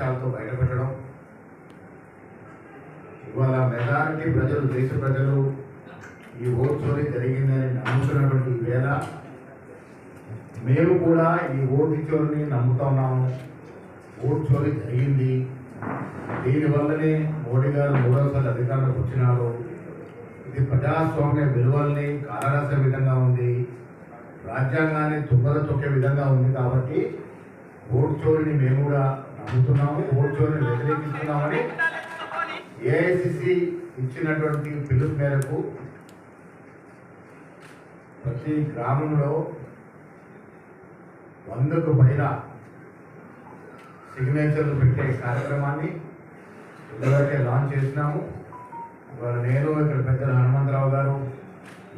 సాక్ష్యాలతో బయటపెట్టడం. ఇవాళ మెజారిటీ ప్రజలు దేశ ప్రజలు ఈ ఓట్ చోరీ జరిగిందని నమ్ముతున్నటువంటి వేళ మేము కూడా ఈ ఓటు చోరీని నమ్ముతున్నాము ఓటు చోరీ జరిగింది. దీనివల్లనే మోడీ గారు మూడవసారి అధికారంలోకి వచ్చినారు. ఇది ప్రజాస్వామ్య విలువల్ని కాలరాసే విధంగా ఉంది. రాజ్యాంగాన్ని తుంగల తొక్కే విధంగా ఉంది కాబట్టి ఓటు చోరీని మేము కూడా ఏఐసిసి ఇచ్చినటువంటి పిలుపు మేరకు ప్రతి గ్రామంలో వందకు పైన సిగ్నేచర్లు పెట్టే కార్యక్రమాన్ని ఇదివరకే లాంచ్ చేసినాము. ఇవాళ నేను ఇక్కడ పెద్దలు హనుమంతరావు గారు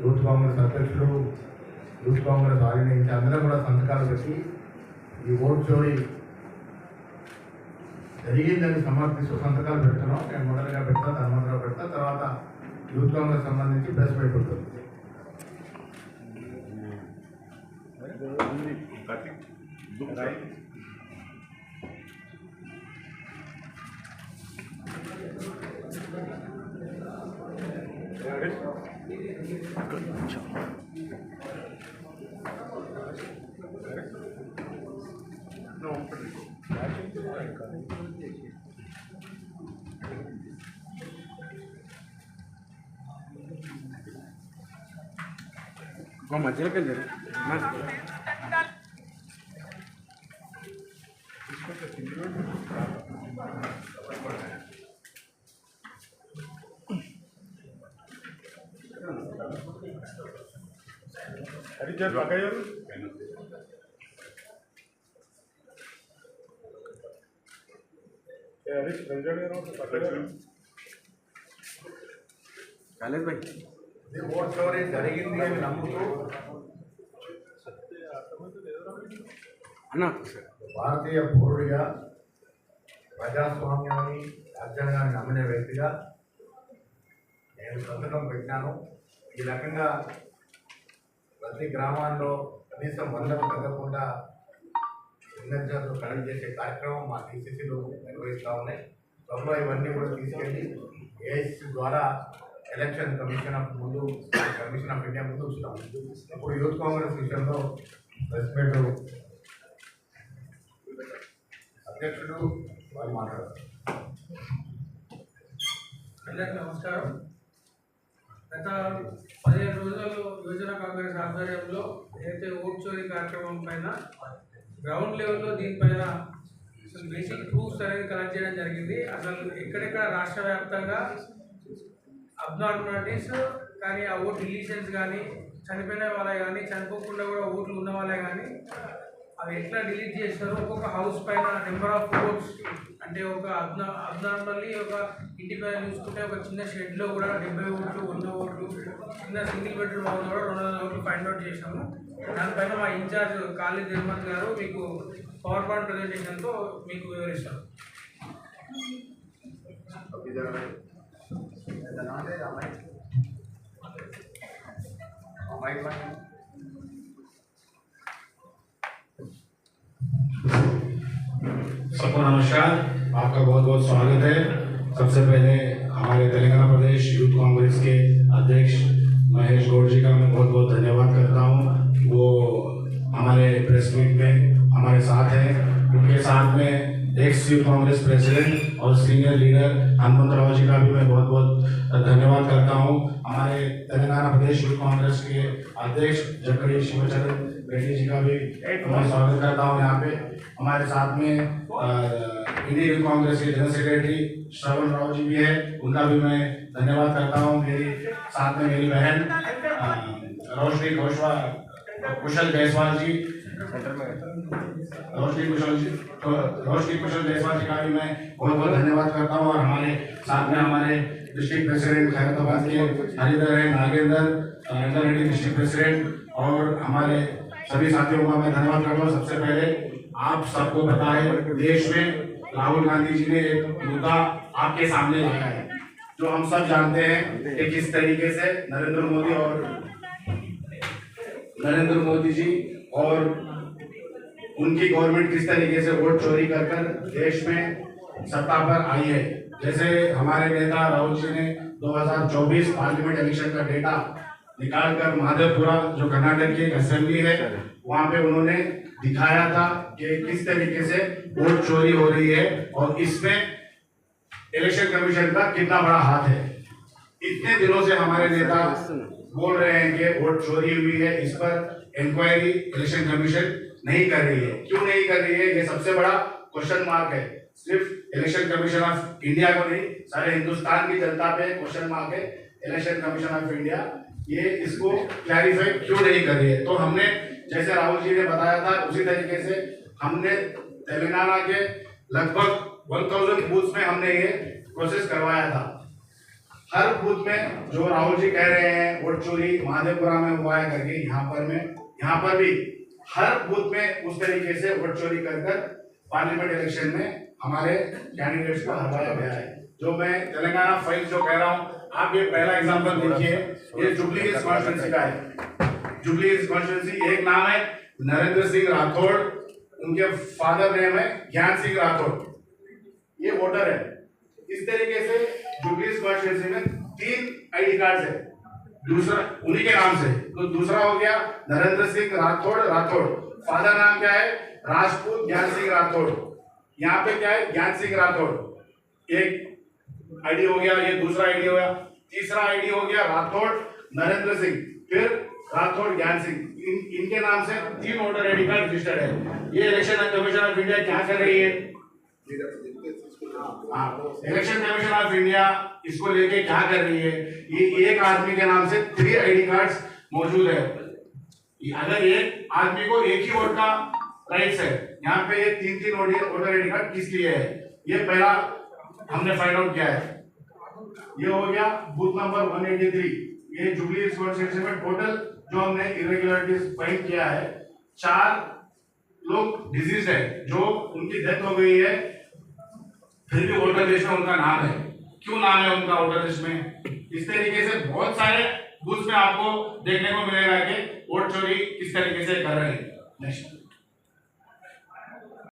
యూత్ కాంగ్రెస్ అధ్యక్షుడు యూత్ కాంగ్రెస్ ఆర్గనైజ్ అందరం కూడా సంతకాలు పెట్టి ఈ ఓట్ చోరీ జరిగిందని సమర్థిస్తూ సంతకాలు పెడుతున్నాం. నేను మొదలుగా పెడతా హనుమంతరావు పెడతా తర్వాత యూత్ కాంగ్రెస్ సంబంధించి ప్రెస్ మీట్ ఉంటుంది. మా pretty వెళ్ళారు హరిచంద్ పక్కయ్యారు హరీష్ రంజన్ కాలేదు భాయ్ ఇది ఓట్ చోరీ జరిగింది అని నమ్ముతూ? అన్న భారతీయ పౌరుడిగా ప్రజాస్వామ్యాన్ని రాజ్యాంగాన్ని నమ్మిన వ్యక్తిగా నేను సంతకం పెట్టినాను. ఈ రకంగా ప్రతి గ్రామాల్లో కనీసం వందకు తగ్గకుండా సిగ్నేచర్లు కనెక్ట్ చేసే కార్యక్రమం మా టీసీసీలు నిర్వహిస్తూ ఉన్నాయి. త్వరలో ఇవన్నీ కూడా తీసుకెళ్ళి ఏఐసీ ద్వారా ఎలక్షన్ కమిషన్ ఆఫ్ ముందు కమిషన్ ఆఫ్ ఇండియా ముందు ఉంచుతాం ఇప్పుడు యూత్ కాంగ్రెస్ విషయంలో ప్రెస్ అధ్యక్షుడు వారు మాట్లాడతారు. అందరికీ నమస్కారం. గత పదిహేను రోజులలో యువజన కాంగ్రెస్ ఆధ్వర్యంలో ఏదైతే ఓట్ చోరీ కార్యక్రమం పైన గ్రౌండ్ లెవెల్లో దీనిపైన అసలు బేసిక్ ప్రూఫ్స్ అనేది కలెక్ట్ చేయడం జరిగింది. అసలు ఎక్కడెక్కడ రాష్ట్ర వ్యాప్తంగా అబ్నార్మాలిటీస్ కానీ ఆ ఓట్ రిలీషన్స్ కానీ చనిపోయిన వాళ్ళే కానీ చనిపోకుండా కూడా ఓట్లు ఉన్న వాళ్ళే కానీ అవి ఎట్లా డిలీట్ చేస్తారో ఒక్కొక్క హౌస్ పైన నెంబర్ ఆఫ్ ఓట్స్ అంటే ఒక అబ్నా అబ్నార్మల్లీ ఒక ఇంటి పైన చూసుకుంటే ఒక చిన్న షెడ్లో కూడా డెబ్బై ఓట్లు వంద ఓట్లు చిన్న సింగిల్ బెడ్రూమ్ హౌస్ కూడా రెండు వందల ఓట్లు ఫైండ్ అవుట్ చేశాము. దానిపైన మా ఇన్ఛార్జ్ కాళీ తిరుమతి గారు మీకు పవర్ పాయింట్ ప్రజెంటేషన్తో మీకు వివరిస్తారు. सबको नमस्कार। आपका बहुत बहुत स्वागत है। सबसे पहले हमारे तेलंगाना प्रदेश यूथ कांग्रेस के अध्यक्ष महेश गौड़ जी का मैं बहुत बहुत धन्यवाद करता हूँ। वो हमारे प्रेस मीट में हमारे साथ हैं। उनके साथ में एक्स यूथ कांग्रेस प्रेसिडेंट और सीनियर लीडर हनुमंत राव जी का भी मैं बहुत बहुत धन्यवाद करता हूँ। हमारे तेलंगाना प्रदेश यूथ कांग्रेस के अध्यक्ष जकड़ी शिवचरण रेड्डी जी का भी मैं स्वागत करता हूँ यहाँ पे। हमारे साथ में इंडियन यूथ कांग्रेस के जनरल सेक्रेटरी श्रवण राव जी भी है। उनका भी मैं धन्यवाद करता हूँ। मेरी साथ में मेरी बहन रोशनी घोषवा कुशल जायसवाल जी। रोशनी कुशल जी तो रोशनी कुशल जायसवाल जी का भी मैं बहुत बहुत धन्यवाद करता हूँ। और हमारे साथ में हमारे डिस्ट्रिक्ट प्रेसिडेंट खैरताबाद के हरिधर है नागेंद्र रेड्डी डिस्ट्रिक्ट प्रेसिडेंट और हमारे सभी साथियों का मैं धन्यवाद करता हूँ। सबसे पहले आप सबको पता है, देश में राहुल गांधी जी ने एक मुद्दा आपके सामने लाया है, जो हम सब जानते हैं कि किस तरीके से नरेंद्र मोदी और नरेंद्र मोदी जी और उनकी गवर्नमेंट किस तरीके से वोट चोरी कर कर देश में सत्ता पर आई है। जैसे हमारे नेता राहुल जी ने 2024 पार्लियामेंट इलेक्शन का डेटा निकाल कर महादेवपुरा जो कर्नाटक की एक असेंबली है वहाँ पे उन्होंने दिखाया था कि किस तरीके से वोट चोरी हो रही है और इसमें इलेक्शन कमीशन का कितना बड़ा हाथ है। इतने दिनों से हमारे नेता बोल रहे हैं कि वोट चोरी हुई है इस पर इंक्वायरी इलेक्शन कमीशन नहीं कर रही है। क्यों नहीं कर रही है? ये सबसे बड़ा क्वेश्चन मार्क है। सिर्फ़ इलेक्शन कमीशन ऑफ़ इंडिया को नहीं सारे हिंदुस्तान की जनता पे क्वेश्चन मार्क है। इलेक्शन कमीशन ऑफ़ इंडिया ये इसको क्लैरिफाई क्यों नहीं कर रही है? तो हमने, जैसे राहुल जी ने बताया था, उसी तरीके से हमने तेलंगाना के लगभग 1000 बूथ में हमने ये प्रोसेस करवाया था। हर बूथ में जो राहुल जी कह रहे हैं वोट चोरी महादेवपुरा में हुआ है करके यहाँ पर में, यहाँ पर भी हर बूथ में उस तरीके से वोट चोरी कर कर पार्लियामेंट इलेक्शन में हमारे कैंडिडेट्स को हरवाया गया है। जो मैं तेलंगाना फ़ाइल जो कह रहा हूँ आप ये पहला एग्जांपल देखिए। ये जुबली कॉन्स्टिट्यूंसी का है। जुबली कॉन्स्टिट्यूंसी एक नाम है नरेंद्र सिंह राठौड़ उनके फादर नेम है ज्ञान सिंह राठौड़ ये वोटर है। इस तरीके से जुबलीस कॉन्स्टिट्यूंसी में तीन आईडी कार्ड है। दूसरा, उन्हीं के नाम से। तो दूसरा हो गया नरेंद्र सिंह राठौड़ राठौड़ फादर नाम क्या है? राजपूत ज्ञान सिंह राठौड़ यहाँ पे क्या है? ज्ञान सिंह राठौड़ एक आईडी हो गया ये दूसरा आईडी हो गया तीसरा आईडी हो गया राठौड़ नरेंद्र सिंह फिर राठौड़ ज्ञान सिंह। इन, इनके नाम से तीन वोटर आईडी कार्ड रजिस्टर्ड है। ये इलेक्शन कमीशन ऑफ़ इंडिया क्या कर रही है? इलेक्शन कमीशन ऑफ़ इंडिया इसको लेके क्या कर रही है? ये एक आदमी के नाम से थ्री आईडी कार्ड्स मौजूद है। अगर एक आदमी को एक ही वोट का राइट्स है यहाँ पे ये तीन तीन वोटर आईडी कार्ड किस लिए है? ये पहला हमने फाइंड आउट किया है। ये हो गया बूथ नंबर 183 ये जुबली कॉन्स्टिट्यूंसी में टोटल जो हमने इरेगुलरिटीज फाइंड किया है, चार लोग डिज़ीज़ है, जो उनकी डेथ हो गई है। फिर भी वोटर लिस्ट में उनका नाम है। क्यों नाम है उनका वोटर लिस्ट में? इस तरीके से बहुत सारे बूथ में आपको देखने को मिलेगा कि वोट चोरी किस तरीके से कर रहे हैं। नेक्स्ट